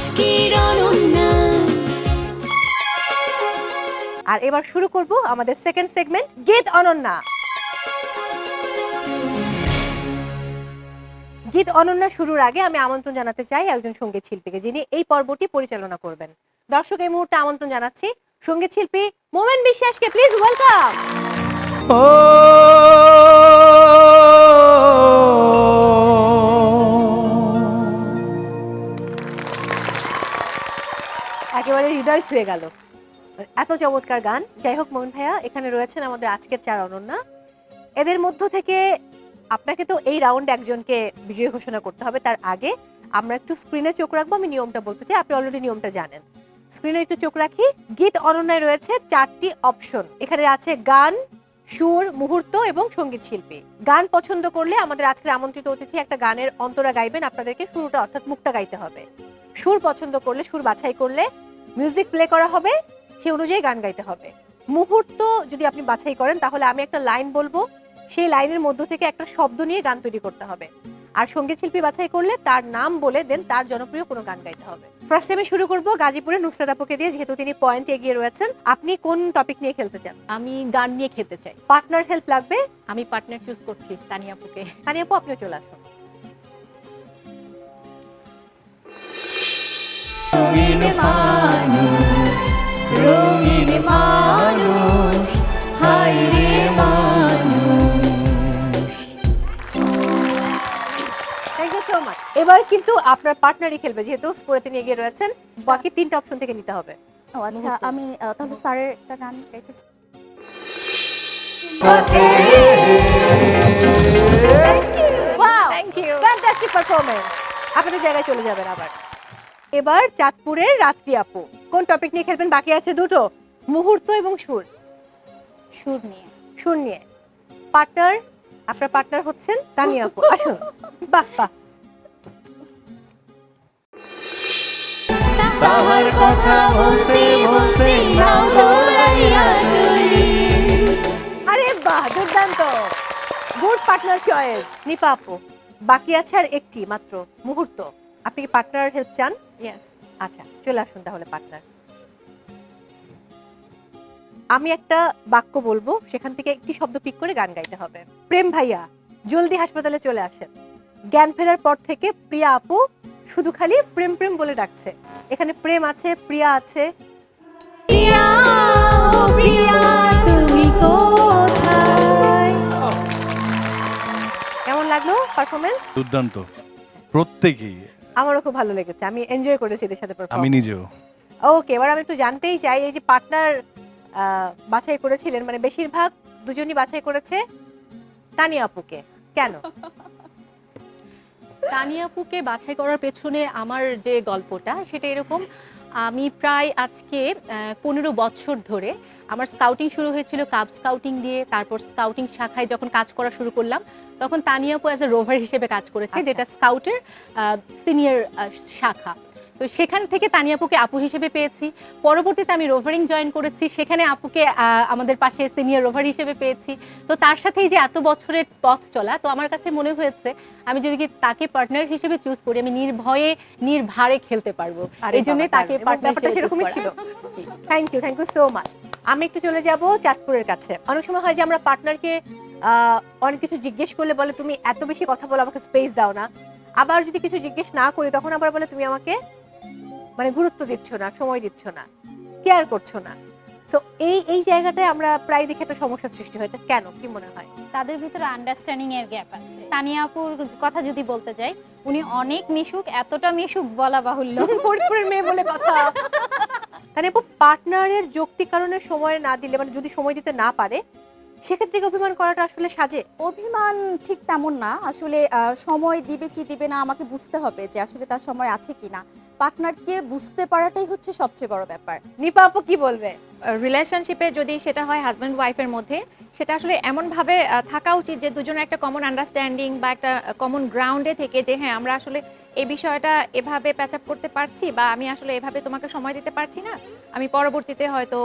আজকের অনন্যা। আর এবার শুরু করব আমাদের সেকেন্ড সেগমেন্ট গীত অনন্যা। গীত অনন্যা শুরুর আগে আমি আমন্ত্রণ জানাতে চাই একজন সংগীত শিল্পীকে যিনি এই পর্বটি পরিচালনা করবেন। দর্শক এই মুহূর্তে আমন্ত্রণ জানাচ্ছি সংগীত শিল্পী মোমেন বিশ্বাসকে প্লিজ ওয়েলকাম একেবারে হৃদয় ছুঁয়ে গেল। এত চমৎকার গান। যাই হোক মোহন ভাইয়া, এখানে রয়েছেন আমাদের আজকের চার অনন্যা। এদের মধ্য থেকে আপনাকে তো এই রাউন্ডে একজনকে বিজয়ী ঘোষণা করতে হবে। তার আগে আমরা একটু স্ক্রিনে চোখ রাখব। আমি নিয়মটা বলতে চাই। আপনি অলরেডি নিয়মটা জানেন। স্ক্রিনে একটু চোখ রাখি। গীত অনন্যায় রয়েছে চারটি অপশন এখানে আছে গান, সুর, মুহূর্ত এবং সংগীত শিল্পী। গান পছন্দ করলে আমাদের আজকের আমন্ত্রিত অতিথি একটা গানের অন্তরা গাইবেন। আপনাদেরকে শুরুটা অর্থাৎ মুক্তা গাইতে হবে। সুর পছন্দ করলে, সুর বাছাই করলে মিউজিক প্লে করা হবে সে অনুযায়ী গান গাইতে হবে। মুহূর্ত যদি আপনি বাছাই করেন তাহলে আমি একটা লাইন বলব সেই লাইনের মধ্য থেকে একটা শব্দ নিয়ে গান তৈরি করতে হবে। আর সংগীত শিল্পী বাছাই করলে তার নাম বলে দেন তার জনপ্রিয় কোনো গান গাইতে হবে। ফার্স্ট আমি শুরু করব গাজীপুরে নুসরাত আপুকে দিয়ে যেহেতু তিনি পয়েন্ট এগিয়ে রয়েছেন। আপনি কোন টপিক নিয়ে খেলতে চান? আমি গান নিয়ে খেলতে চাই। পার্টনার হেল্প লাগবে? আমি পার্টনার চুজ করছি তানিয়াপুকে তানি আপু আপনিও চলে আসুন। রঙিন মানুষ রঙিন মানুষ হায় রে মানুষ। থ্যাংক ইউ সো মাচ এবার কিন্তু আপনার পার্টনারই খেলবে যেহেতু স্কোরে তিনি এগিয়ে রয়েছেন বাকি তিনটা অপশন থেকে নিতে হবে। ও আচ্ছা আমি তাহলে স্যারের একটা গান পারফরমেন্স আপনাদের জায়গায় চলে যাবেন আবার। এবার চাঁদপুরের রাত্রি আপু। কোন টপিক নিয়ে খেলবেন? বাকি আছে দুটো। মুহূর্ত এবং সুর। সুর নিয়ে। সুর নিয়ে। পার্টনার আপনার পার্টনার হচ্ছেন তানিয়া আপু। আসুন। বাহ বাহ। তাহার কথা বলতে বলতে নাও দৌড়াইয়া চলি। আরে বাহ দুর্দান্ত। Good partner choice. নিপা আপু। বাকি আছে আর একটি মাত্র মুহূর্ত। আপনি কি পার্টনার হেল্প চান? ইয়েস আচ্ছা চলে আসুন তাহলে পার্টনার। আমি একটা বাক্য বলব সেখান থেকে একটি শব্দ পিক করে গান গাইতে হবে। প্রেম ভাইয়া জলদি হাসপাতালে চলে আসেন। জ্ঞান ফেরার পর থেকে প্রিয়া আপু শুধু খালি প্রেম প্রেম বলে ডাকছে। এখানে প্রেম আছে প্রিয়া আছে। কেমন লাগল পারফরমেন্স দুর্দান্ত। প্রত্যেকেই আমারও খুব ভালো লেগেছে। আমি এনজয় করেছি এদের সাথে আমি নিজেও। ওকে এবার আমি একটু জানতেই চাই এই যে পার্টনার বাছাই করেছিলেন মানে বেশিরভাগ দুজনই বাছাই করেছে তানি আপুকে। কেন? তানিয়াপুকে বাছাই করার পেছনে আমার যে গল্পটা সেটা এরকম। আমি প্রায় আজকে পনেরো বছর ধরে আমার স্কাউটিং শুরু হয়েছিল কাব স্কাউটিং দিয়ে। তারপর স্কাউটিং শাখায় যখন কাজ করা শুরু করলাম তখন তানিয়াপু অ্যাজ এ রোভার হিসেবে কাজ করেছে আচ্ছা। যেটা স্কাউটের সিনিয়র শাখা। তো সেখান থেকে তানিয়াপুকে আপু হিসেবে পেয়েছি। পরবর্তীতে আমি রোভারিং জয়েন করেছি। সেখানে আপুকে আমাদের পাশে সিনিয়র রোভার হিসেবে পেয়েছি। তো তার সাথেই যে এত বছরের পথ চলা তো আমার কাছে মনে হয়েছে আমি যদি তাকে পার্টনার হিসেবে চুজ করি আমি নির্ভয়ে নির্ভারে খেলতে পারব। আরে এই জন্য তাকে। পার্টনার সেরকমই ছিল। Thank you thank you so much আমি একটু চলে যাব চাঁদপুরের কাছে। অনেক সময় হয় যে আমরা পার্টনারকে অনেক কিছু জিজ্ঞেস করলে বলে তুমি এত বেশি কথা বলো আমাকে স্পেস দাও না। আবার যদি কিছু জিজ্ঞেস না করি তখন আবার বলে তুমি আমাকে মানে গুরুত্ব দিচ্ছ না সময় দিচ্ছ না কেয়ার করছ না। তো এই এই জায়গাটায় আমরা প্রায় দেখে একটা সমস্যার সৃষ্টি হয়। এটা কেন? কি মনে হয়? তাদের ভিতরে আন্ডারস্ট্যান্ডিং এর গ্যাপ আছে। তানিয়াপুর কথা যদি বলতে যাই উনি অনেক মিশুক এতটা মিশুক বলা বাহুল্য। ফরিদপুরের মেয়ে বলে কথা। তাহলে পার্টনারের যৌক্তিক কারণে সময় না দিলে মানে যদি সময় দিতে না পারে সেক্ষেত্রে কি অভিমান করাটা আসলে সাজে? অভিমান ঠিক তেমন না। আসলে আহ, সময় দিবে কি দিবে না আমাকে বুঝতে হবে যে আসলে তার সময় আছে কি না পার্টনারকে বুঝতে পারাটাই হচ্ছে সবচেয়ে বড় ব্যাপার। নিপা আপু কি বলবে? রিলেশনশিপে যদি সেটা হয় হাজব্যান্ড ওয়াইফের মধ্যে সেটা আসলে এমনভাবে থাকা উচিত যে দুজনের একটা কমন আন্ডারস্ট্যান্ডিং বা একটা কমন গ্রাউন্ডে থেকে যে হ্যাঁ আমরা আসলে এই বিষয়টা এভাবে প্যাচ আপ করতে পারছি বা আমি আসলে এভাবে তোমাকে সময় দিতে পারছি না। আমি পরবর্তীতে হয়তো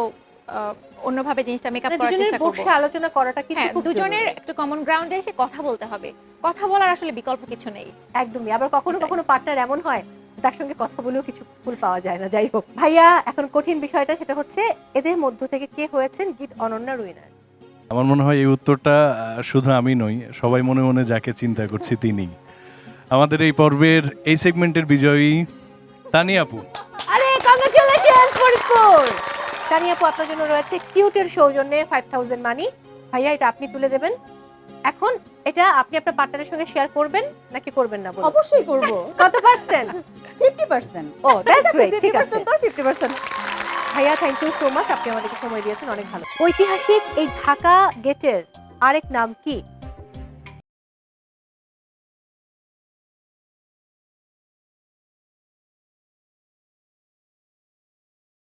আহ, অন্যভাবে জিনিসটা মেকআপ মানে করার চেষ্টা করব। বসে আলোচনা করাটা কিন্তু হ্যাঁ খুব দুজনের একটা কমন গ্রাউন্ডে এসে কথা বলতে হবে। কথা বলার আসলে বিকল্প কিছু নেই। একদমই। আবার কখনো কখনো পার্টনার এমন হয় তার সঙ্গে কথা বলেও কিছু ফুল পাওয়া যায় না যাই হোক। ভাইয়া এখন কঠিন বিষয়টা সেটা হচ্ছে এদের মধ্য থেকে কে হয়েছেন গীত অনন্যা উইনার আমার মনে হয় এই উত্তরটা শুধু আমি নই সবাই মনে মনে যাকে চিন্তা করছি তিনি আমাদের এই পর্বের এই সেগমেন্টের বিজয়ী তানিয়া আপু। আরে কংগ্রেচুলেশনস ফরিদপুর! তানি আপু আপনার জন্য রয়েছে কিউটের সৌজন্যে ফাইভ থাউজেন্ড মানি ভাইয়া এটা আপনি তুলে দেবেন। এখন এটা আপনি আপনার পার্টনারের সঙ্গে শেয়ার করবেন নাকি করবেন না বলুন? অবশ্যই করব। কত percent fifty percent oh that's great fifty ঠিক আছে। পার্সেন্ট ফিফটি পার্সেন্ট ভাইয়া থ্যাংক ইউ সো মাচ আপনি আমাদেরকে সময় দিয়েছেন অনেক ভালো। ঐতিহাসিক এই ঢাকা গেটের আরেক নাম কি?